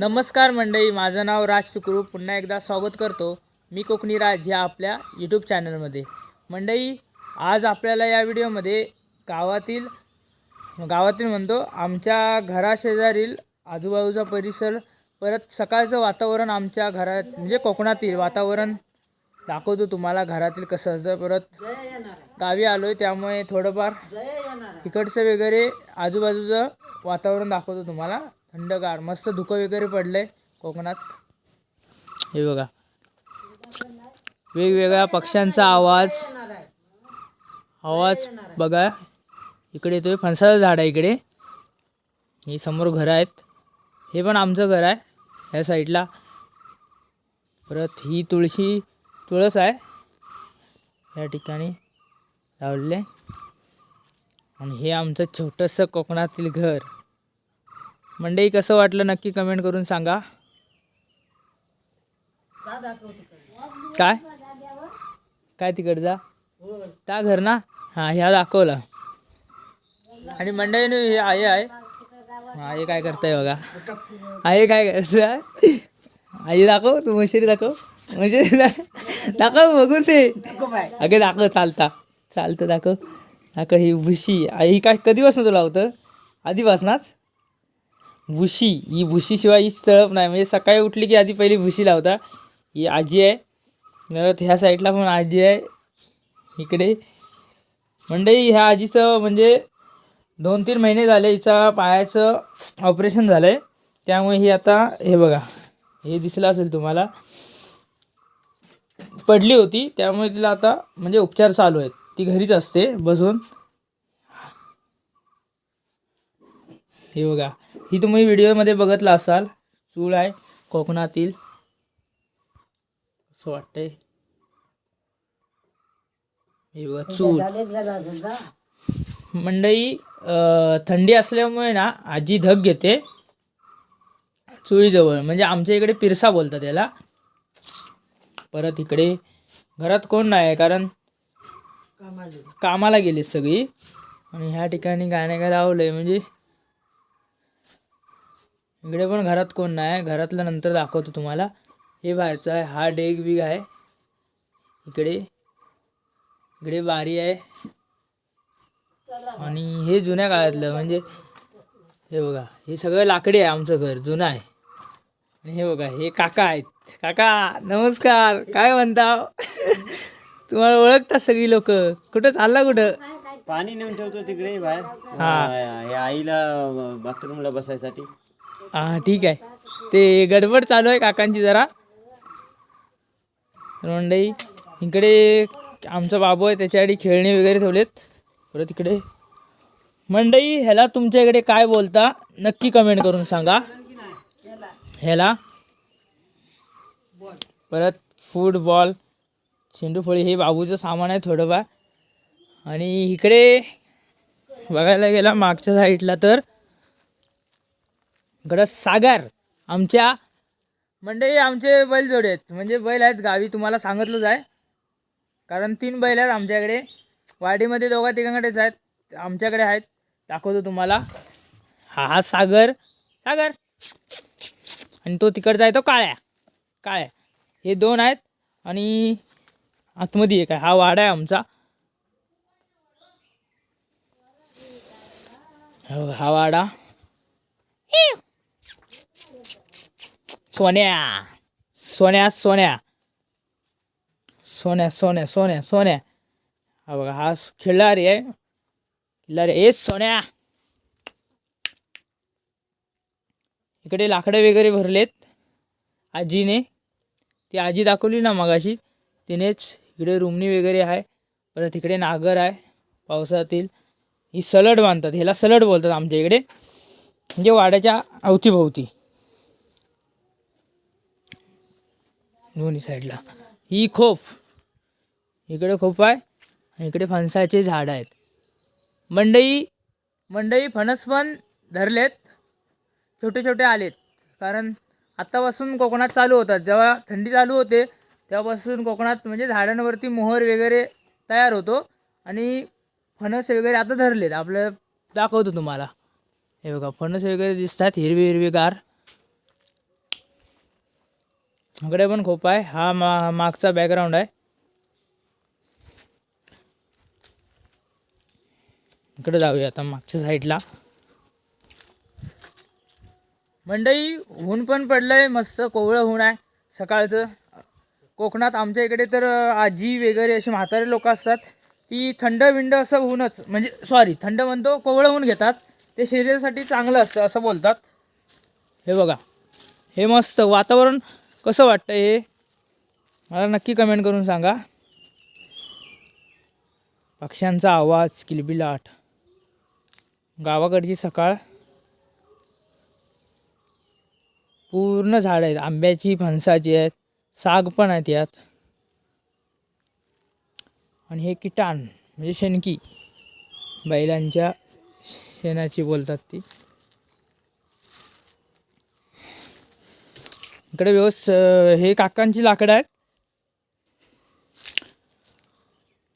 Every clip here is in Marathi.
नमस्कार मंडळी माझं नाव राज तुकरू पुन्हा एकदा स्वागत करतो मी कोकणी राज या आपल्या यूट्यूब चॅनलमध्ये मंडळी आज आपल्याला या व्हिडिओमध्ये गावातील गावातील म्हणतो आमच्या घराशेजारील आजूबाजूचा परिसर परत सकाळचं वातावरण आमच्या घरात म्हणजे कोकणातील वातावरण दाखवतो तुम्हाला घरातील कसं असतं. परत गावी आलो आहे त्यामुळे थोडंफार इकडचं वगैरे आजूबाजूचं वातावरण दाखवतो तुम्हाला. थंडगार मस्त धुकं वगैरे पडलंय कोकणात. हे बघा. वेगवेगळ्या पक्ष्यांचा आवाज. आवाज बघा. इकडे येतोय फणसाचं झाड आहे इकडे. हे समोर घरं आहेत. हे पण आमचं घर आहे ह्या साईडला. परत ही तुळशी तुळस आहे. या ठिकाणी लावलेले. आणि हे आमचं छोटंसं कोकणातील घर. मंडई कसं वाटलं नक्की कमेंट करून सांगा. काय? काय तिकडचा त्या घर ना? हां ह्या दाखवला. आणि मंडईने हे आहे आहे. आई काय करताय बघा. आई काय करताय? आई दाखव तू मशेरी दाखव. मशेरी दाखव दाखव बघून ते. अगे दाखव चालता. चालतं दाखव. दाखव ही भुशी. आई काय कधीपासून तुला होतं आधीपासनाच? भुशी. ही भुशीशिवाय हीच चळप नाही. म्हणजे सकाळी उठली की आधी पहिली भुशी लावता. ही आजी आहे. नरत ह्या साईडला पण आजी आहे. इकडे. मंडई ह्या आजीचं म्हणजे दोन तीन महिने झाले हिचा पायाचं ऑपरेशन झालं आहे त्यामुळे ही आता हे बघा हे दिसलं असेल तुम्हाला. पडली होती. त्यामुळे तिला आता म्हणजे उपचार चालू आहेत. ती घरीच असते बसून. हे बघा. ही तुम्ही व्हिडिओमध्ये बघितलं असाल चूळ आहे कोकणातील. असं वाटतंय. हे बघा चूळ. मंडई थंडी असल्यामुळे ना आजी धग घेते. चुळीजवळ. म्हणजे आमच्या इकडे पिरसा बोलतात त्याला परत इकडे घरात कोण नाही आहे कारण कामाला गेली. सगळी. आणि ह्या ठिकाणी गाणे काय लावलंय म्हणजे इकडे पण घरात कोण नाही आहे. घरातलं नंतर दाखवतो तुम्हाला. हे बाहेरचं आहे. हा डेग बिग आहे. इकडे. इकडे बारी आहे. आणि हे जुन्या काळातलं म्हणजे हे बघा. हे सगळं लाकडी आहे आमचं घर. जुनं आहे. आणि हे बघा. हे काका आहेत. काका नमस्कार. काय म्हणता? तुम्हाला ओळखतात सगळी लोक. कुठं चालला कुठं? पाणी नेऊन ठेवतो तिकडे बाहेर. हा. हे आईला बाथरूमला बसायसाठी. हां ठीक आहे. ते गडबड चालू आहे काकांची जरा. तर मंडई इकडे आमचा बाबू आहे त्याच्यासाठी खेळणी वगैरे ठेवलेत. परत इकडे. मंडई ह्याला तुमच्या इकडे काय बोलता नक्की कमेंट करून सांगा. ह्याला. परत फुटबॉल चेंडूफळी हे बाबूचं सामान आहे थोडंफार. आणि इकडे बघायला गेला मागच्या साईडला तर. इकडं सागर. आमच्या मंडळी आमचे बैलजोडे आहेत. म्हणजे बैल आहेत गावी तुम्हाला सांगितलंच आहे. कारण तीन बैल आहेत आमच्याकडे. वाडीमध्ये दोघा तिघांकडेच आहेत. आमच्याकडे आहेत. दाखवतो तुम्हाला. हा हा सागर. सागर. आणि तो तिकडचा आहे तो काळ्या. काळ्या. हे दोन आहेत. आणि आतमध्ये एक आहे. हा वाडा आहे आमचा. हा हा वाडा. सोन्या. सोन्या सोन्या. सोन्या सोन्या सोन्या सोन्या. हा बघा हा खिल्लारी आहे. खिल्लारी ए सोन्या. इकडे लाकडं वगैरे भरलेत आजीने. ती आजी दाखवली ना मगाशी. तिनेच इकडे रुमणी वगैरे आहे. परत इकडे नागर आहे. पावसातील. ही सलड बांधतात. ह्याला सलड बोलतात आमच्या इकडे. म्हणजे वाड्याच्या अवतीभोवती. दोन्ही साईडला. ही खोप इकडे खोप आहे आणि इकडे फणसाचे झाड आहेत. मंडई मंडई फणस पण धरलेत. छोटे छोटे आलेत. कारण आत्तापासून कोकणात चालू होतात. जेव्हा थंडी चालू होते तेव्हापासून कोकणात म्हणजे झाडांवरती मोहर वगैरे तयार होतो आणि फणस वगैरे आता धरलेत. आपलं दाखवतो तुम्हाला. हे बघा फणस वगैरे दिसतात हिरवी हिरवी गार इकडे पण खूप आहे. हा मा मागचा बॅकग्राऊंड आहे. इकडे जाऊया आता मागच्या साईडला मंडई ऊन पण पडलंय मस्त कोवळं ऊन आहे. सकाळचं कोकणात आमच्या इकडे तर आजी वगैरे अशी म्हातारे लोक असतात. ती थंड विंड असं ऊनच म्हणजे सॉरी थंड म्हणतो कोवळं ऊन घेतात. ते शरीरासाठी चांगलं असतं असं बोलतात. हे बघा हे मस्त वातावरण कसं वाटतं हे? मला नक्की कमेंट करून सांगा. पक्ष्यांचा आवाज किलबिलाट. गावाकडची सकाळ. पूर्ण झाड आहेत. आंब्याची फणसाची आहेत. साग पण आहेत यात. आणि हे किटाण म्हणजे शेणकी. बैलांच्या शेणाची बोलतात ती. इकडे व्यवस्थ हे काकांची लाकडं आहेत.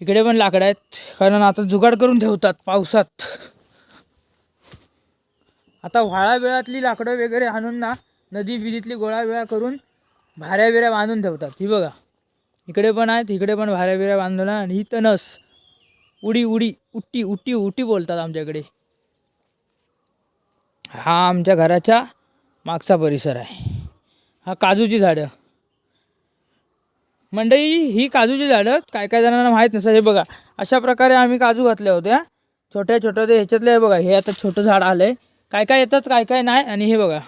इकडे पण लाकडं आहेत. कारण आता जुगाड करून ठेवतात पावसात. आता व्हाळा वेळातली लाकडं वगैरे आणून ना नदी विधीतली गोळा वेळा करून भाऱ्या बिऱ्या बांधून ठेवतात. ही बघा. इकडे पण आहेत इकडे पण भाऱ्या बिऱ्या बांधून आणि ही तणस उडी उडी उट्टी उट्टी उटी बोलतात आमच्याकडे. हा आमच्या घराच्या मागचा परिसर आहे. हा काजूची झाडं. मंडई ही काजूची झाडं काय काय जणांना माहीत नसतं हे बघा. अशा प्रकारे आम्ही काजू घातल्या होत्या. छोट्या छोट्या ते ह्याच्यातले हे बघा हे आता छोटं झाड आलं आहे काय काय येतात काय काय नाही आणि हे बघा.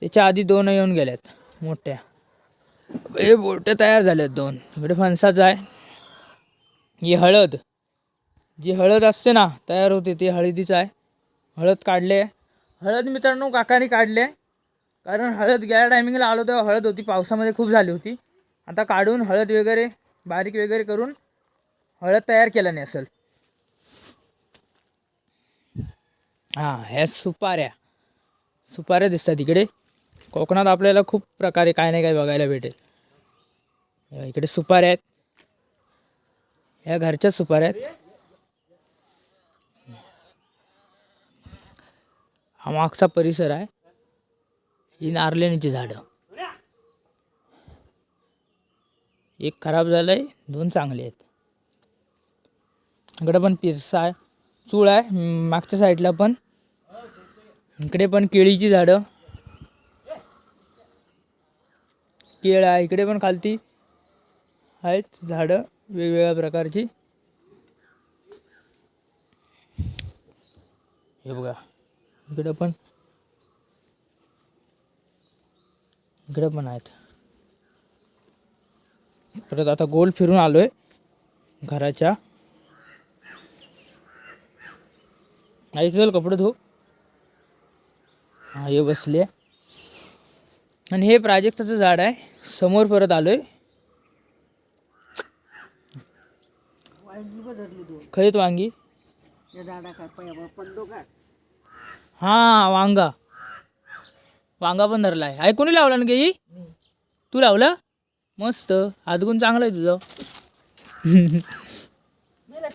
त्याच्या आधी दोन येऊन गेल्यात मोठ्या. हे बोटे तयार झाल्यात दोन. इकडे फणसाचं आहे. ही हळद. जी हळद असते ना तयार होते ती हळदीचं आहे. हळद काढले. हळद मित्रांनो काकाने काढले. कारण हळद गेल्या टायमिंगला आलो तेव्हा हळद होती पावसामध्ये खूप झाली होती. आता काढून हळद वगैरे बारीक वगैरे करून हळद तयार केलं नाही असेल. हां ह्या सुपाऱ्या. सुपाऱ्या दिसतात इकडे कोकणात आपल्याला खूप प्रकारे काय नाही काय बघायला भेटेल. इकडे सुपाऱ्या आहेत. ह्या घरच्या सुपाऱ्या आहेत. हा मागचा परिसर आहे. ही नारलेणीची झाडं. एक खराब झालं आहे दोन चांगले आहेत. इकडं पण पिरसा आहे चूळ आहे मागच्या साईडला पण. इकडे पण केळीची झाडं. केळ आहे इकडे पण खालती आहेत झाडं वेगवेगळ्या प्रकारची. हे बघा इकडं पण इकडे पण आहेत. परत आता गोल फिरून आलोय घराच्या. आई चल कपडे धो. हा हे बसले आणि हे प्राजक्ताचं झाड आहे. समोर परत आलोय. खरीत वांगी. हा वांगा. वांगा पण धरला आहे कोणी लावला ना गे ही तू लावलं? मस्त. हातगुण चांगलं आहे तुझं.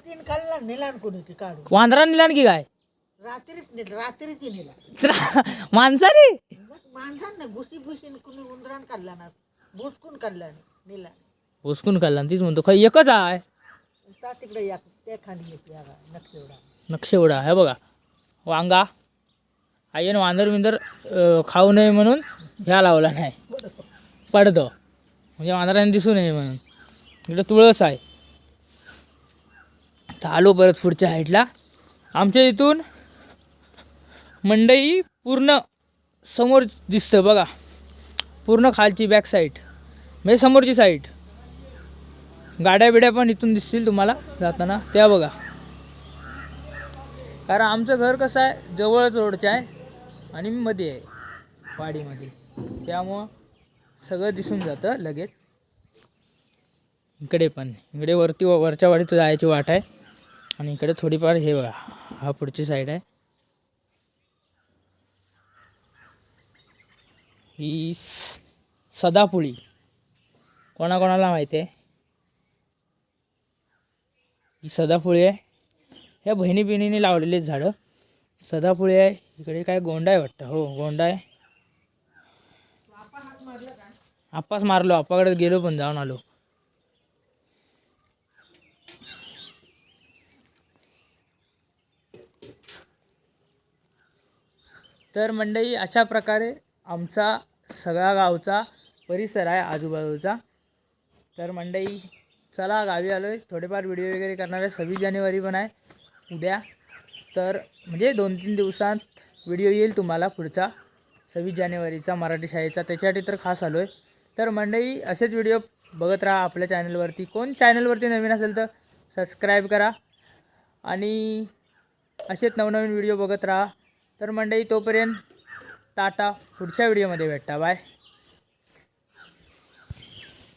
तीन खाल्ला नेला न कोणी ती काढून? वांदरा नेला की काय? रात्रीच नेला रात्रीच नेला. तर माणसाने मग माणसांना भुसी भुसीन कुणी उंदरान काढला ना भुसकून काढला ना नेला हुसकून खाल्ला आणि तीच म्हणतो काय एकच आहे. ता तिकडे या त्या खाली येते नक्की एवढा नक्षेवडा हे बघा. वांगा. आईन वांदर विंदर खाऊ नये म्हणून ह्या लावला नाही. पडतो. म्हणजे वांदराने दिसू नये म्हणून. इकडं तुळस आहे. तर आलो परत पुढच्या हाईटला आमच्या इथून मंडई पूर्ण समोर दिसतं बघा. पूर्ण खालची बॅक साईड म्हणजे समोरची साईड गाड्या बिड्या पण इथून दिसतील तुम्हाला जाताना. त्या बघा. कारण आमचं घर कसं आहे जवळच रोडचं आहे. आणि मध्ये आहे वाडीमध्ये. त्यामुळं सगळं दिसून जातं लगेच. इकडे पण इकडे वरती वरच्या वाडीत जायची वाट आहे. आणि इकडे थोडीफार हे बघा हा पुढची साईड आहे. ही स- कोणाकोणाला माहिती आहे? ही सदापुळी आहे. ह्या बहिणी बहिणीने लावलेली झाडं. सदापुळी आहे इकडे काय गोंडा आहे वाटतं? हो गोंडा आहे आपाच मारलो आप्पाकडे गेलो पण जाऊन आलो. तर मंडळी अशा प्रकारे आमचा सगळा गावचा परिसर आहे आजूबाजूचा. तर मंडळी चला गावी आलो आहे थोडेफार व्हिडिओ वगैरे करणार आहे. सव्वीस जानेवारी पण आहे. उद्या तर म्हणजे दोन तीन दिवसात व्हिडिओ येईल तुम्हाला पुढचा. सव्वीस जानेवारीचा मराठी शाळेचा. त्याच्यासाठी तर खास आलो आहे तर मंडळी असेच व्हिडिओ बघत राहा आपल्या चॅनलवरती कोण चॅनलवरती नवीन असेल तर सबस्क्राईब करा. आणि असेच नवनवीन व्हिडिओ बघत राहा. तर मंडळी तोपर्यंत टाटा. पुढच्या व्हिडिओमध्ये भेटता. बाय